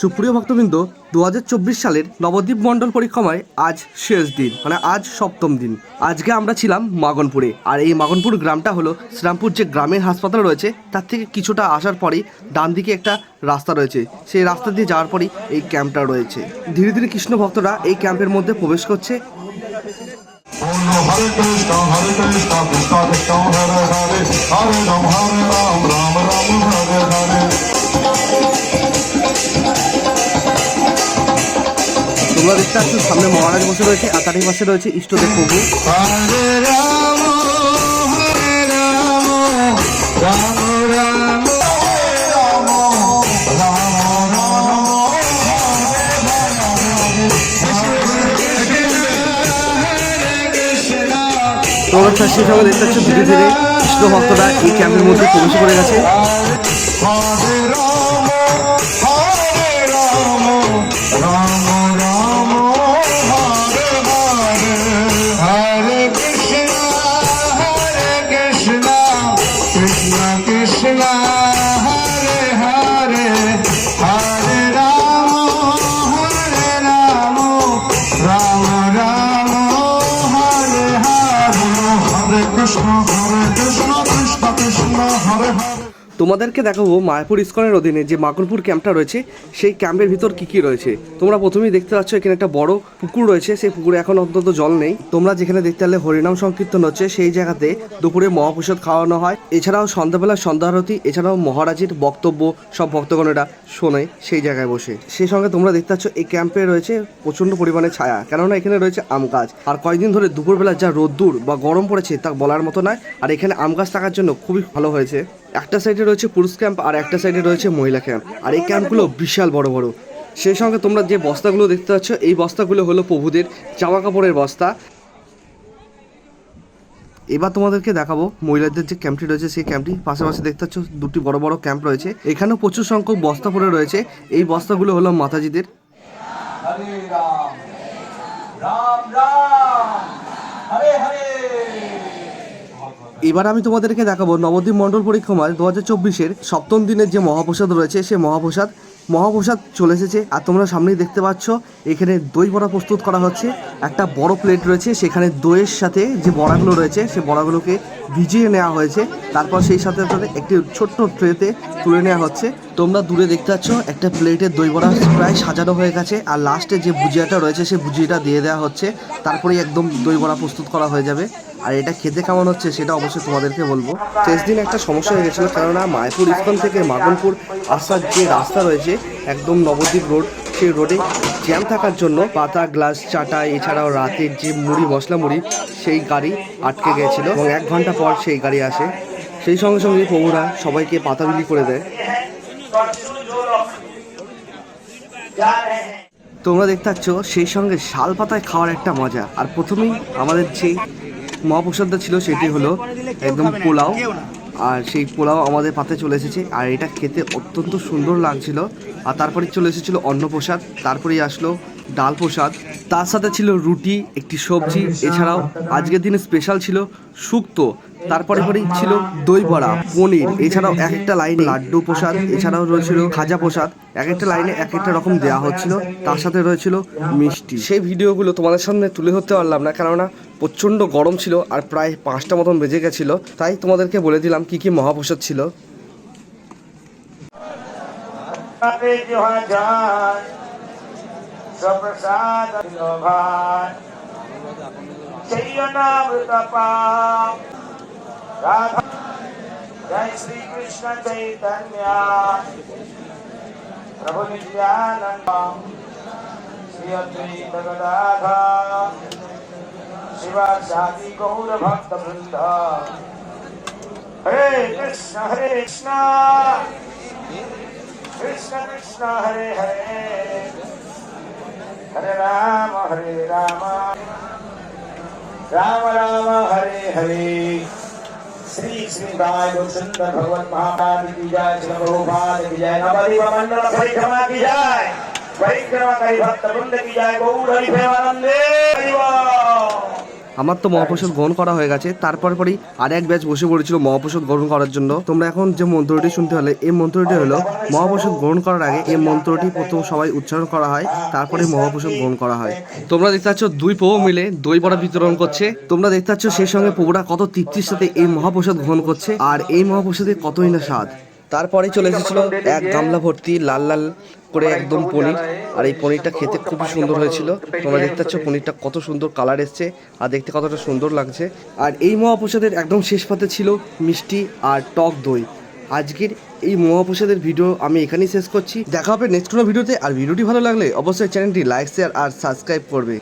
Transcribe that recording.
সুপ্রিয় ভক্তবৃন্দ দু হাজার চব্বিশ সালের নবদ্বীপ মণ্ডল পরিক্রমায় আজ শেষ দিন মানে আজ সপ্তম দিন। আজকে আমরা ছিলাম মাগনপুরে, আর এই মাগনপুর গ্রামটা হলো শ্রীরামপুর যে গ্রামের হাসপাতাল রয়েছে, তার থেকে কিছুটা আসার পরেই ডান দিকে একটা রাস্তা রয়েছে। সেই রাস্তা দিয়ে যাওয়ার পরেই এই ক্যাম্পটা রয়েছে। ধীরে ধীরে কৃষ্ণ ভক্তরা এই ক্যাম্পের মধ্যে প্রবেশ করছে। Om তোমরা দেখতে পাচ্ছ সামনে মহারাজ বসে রয়েছে আর তারই পাশে রয়েছে ইষ্টদেব প্রভু। তোমরা সেই সঙ্গে দেখতে পাচ্ছ ধীরে ধীরে কৃষ্ণ ভক্তরা এই ক্যাম্পের মধ্যে প্রবেশ করে গেছে। Krishna, Hare Hare. তোমাদেরকে দেখাবো মায়াপুর ইস্কনের অধীনে যে মাকনপুর ক্যাম্পটা রয়েছে, সেই ক্যাম্পের ভিতর কি কি রয়েছে। তোমরা প্রথমেই দেখতে পাচ্ছ এখানে একটা বড় পুকুর রয়েছে, সেই পুকুরে এখন অন্তত জল নেই। তোমরা যেখানে দেখতে পেলে হরিনাম সংকীর্তন হচ্ছে, সেই জায়গাতে দুপুরে মহাপ্রসাদ খাওয়ানো হয়। এছাড়াও সন্ধ্যাবেলা সন্ধ্যা আরতি, এছাড়াও মহারাজের বক্তব্য সব ভক্তগণেরা শোনে সেই জায়গায় বসে। সেই সঙ্গে তোমরা দেখতে পাচ্ছ এই ক্যাম্পে রয়েছে প্রচণ্ড পরিমাণে ছায়া, কেননা এখানে রয়েছে আম গাছ। আর কয়েকদিন ধরে দুপুরবেলা যা রোদ্দুর বা গরম পড়েছে তা বলার মতো নয়। আর এখানে আম গাছ থাকার জন্য খুবই ভালো হয়েছে। একটা সাইডে রয়েছে পুরুষ ক্যাম্প আর একটা সাইডে রয়েছে মহিলা ক্যাম্প আর এই ক্যাম্পগুলো বিশাল বড় বড়। সেই সঙ্গে তোমরা যে বস্তাগুলো দেখতে পাচ্ছ, এই বস্তাগুলো হলো প্রভুদের জামা কাপড়ের বস্তা। এবার তোমাদেরকে দেখাবো মহিলাদের যে ক্যাম্পটি রয়েছে, সেই ক্যাম্পটি পাশাপাশি দেখতে পাচ্ছ দুটি বড় বড় ক্যাম্প রয়েছে। এখানেও প্রচুর সংখ্যক বস্তা পড়ে রয়েছে। এই বস্তাগুলো হলো মাতাজিদের। রাম রাম, হরে হরে। এবার আমি তোমাদেরকে দেখাবো নবদ্বীপ মণ্ডল পরিক্রমায় দু হাজার চব্বিশের সপ্তম দিনের যে মহাপ্রসাদ রয়েছে, সেই মহাপ্রসাদ মহাপ্রসাদ চলে এসেছে আর তোমরা সামনেই দেখতে পাচ্ছ, এখানে দই বড়া প্রস্তুত করা হচ্ছে। একটা বড় প্লেট রয়েছে, সেখানে দইয়ের সাথে যে বড়াগুলো রয়েছে সেই বড়াগুলোকে ভিজিয়ে নেওয়া হয়েছে। তারপর সেই সাথে সাথে একটি ছোট্ট ট্রেতে তুলে নেওয়া হচ্ছে। তোমরা দূরে দেখতে পাচ্ছ, একটা প্লেটে দই বড়া প্রায় সাজানো হয়ে গেছে আর লাস্টে যে ভুজিয়াটা রয়েছে সেই ভুজিয়াটা দিয়ে দেওয়া হচ্ছে। তারপরেই একদম দই বড়া প্রস্তুত করা হয়ে যাবে। আর এটা খেতে কেমন হচ্ছে সেটা অবশ্যই তোমাদেরকে বলব। শেষ দিন একটা সমস্যা হয়ে গেছিল, কেননা মায়াপুর ইস্কন থেকে মাগনপুর আসার যে রাস্তা রয়েছে, একদম নবদ্বীপ রোড, সেই রোডে জ্যাম থাকার জন্য পাতা, গ্লাস, চাটা, এছাড়াও রাতের যে মুড়ি, মশলা মুড়ি, সেই গাড়ি আটকে গেছিল এবং এক ঘণ্টা পর সেই গাড়ি আসে। সেই সঙ্গে সঙ্গে প্রভুরা সবাইকে পাতা বিলি করে দেয়। তোমরা দেখতে পাচ্ছ, সেই সঙ্গে শাল পাতায় খাওয়ার একটা মজা। আর প্রথমেই আমাদের যে মহাপ্রসাদটা ছিল সেটি হলো একদম পোলাও। আর সেই পোলাও আমাদের পাতে চলে এসেছে। আর এটা খেতে অত্যন্ত সুন্দর লাগছিল। আর তারপরে চলে এসেছিল অন্নপ্রসাদ। তারপরেই আসলো ডাল প্রসাদ। তার সাথে ছিল রুটি একটি সবজি। এছাড়াও আজকের দিনে স্পেশাল ছিল শুক্তো। তারপরে পরেই ছিল দই বড়া পনির। এছাড়াও এক একটা লাইনে লাড্ডু প্রসাদ এছাড়াও রয়েছিল খাজা প্রসাদ। এক একটা লাইনে এক একটা রকম দেওয়া হচ্ছিল। তার সাথে রয়েছিল মিষ্টি। সেই ভিডিওগুলো তোমাদের সামনে তুলে ধরতে পারলাম না কেননা প্রচণ্ড গরম ছিল আর প্রায় পাঁচটা মতন বেজে গেছিল। তাই তোমাদেরকে বলে দিলাম কি কি মহাপ্রসাদ ছিল। প্রভু নিত্যানন্দ। শ্রী অদ্বৈত গদাধা श्री कृष्ण चैतन्य प्रभु नित्यानंद श्री अद्वैत गदाधर शिवा गौर भक्त वृंद। हरे कृष्ण हरे कृष्ण। कृष्ण कृष्ण, हरे हरे। हरे राम हरे राम। राम राम, हरे हरे। श्री श्री राय सुंदर भगवत महापाद की जय, श्री बहुपाद की जय, नवदीप मंडल परिक्रमा की जय। परिक्रमा करी भक्त वृंद की जय, गौर हरि प्रेमानंदे। हरि बोल। আমার তো মহাপ্রসাদ গ্রহণ করা হয়ে গেছে। তারপর পরেই আর এক ব্যাচ বসে পড়েছিল মহাপ্রসাদ গ্রহণ করার জন্য। তোমরা এখন যে মন্ত্রটি শুনতে হলে এই মন্ত্রটি হলো, মহাপ্রসাদ গ্রহণ করার আগে এই মন্ত্রটি প্রথম সবাই উচ্চারণ করা হয়, তারপরে মহাপ্রসাদ গ্রহণ করা হয়। তোমরা দেখতে পাচ্ছ দুই প্রভু মিলে দই বড়া বিতরণ করছে। তোমরা দেখতে পাচ্ছ সেই সঙ্গে প্রভুরা কত তৃপ্তির সাথে এই মহাপ্রসাদ গ্রহণ করছে, আর এই মহাপ্রসাদে কতই না স্বাদ। তারপরে চলে এসেছিল এক গামলা ভর্তি লাল লাল করে একদম পনির। আর এই পনিরটা খেতে খুবই সুন্দর হয়েছিল। তোমরা দেখতে পাচ্ছ পনিরটা কত সুন্দর কালার এসছে আর দেখতে কতটা সুন্দর লাগছে। আর এই মহাপ্রসাদের একদম শেষ পাতে ছিল মিষ্টি আর টক দই। আজকের এই মহাপ্রসাদের ভিডিও আমি এখানেই শেষ করছি। দেখা হবে নেক্সট কোনো ভিডিওতে। আর ভিডিওটি ভালো লাগলে অবশ্যই চ্যানেলটি লাইক শেয়ার আর সাবস্ক্রাইব করবে।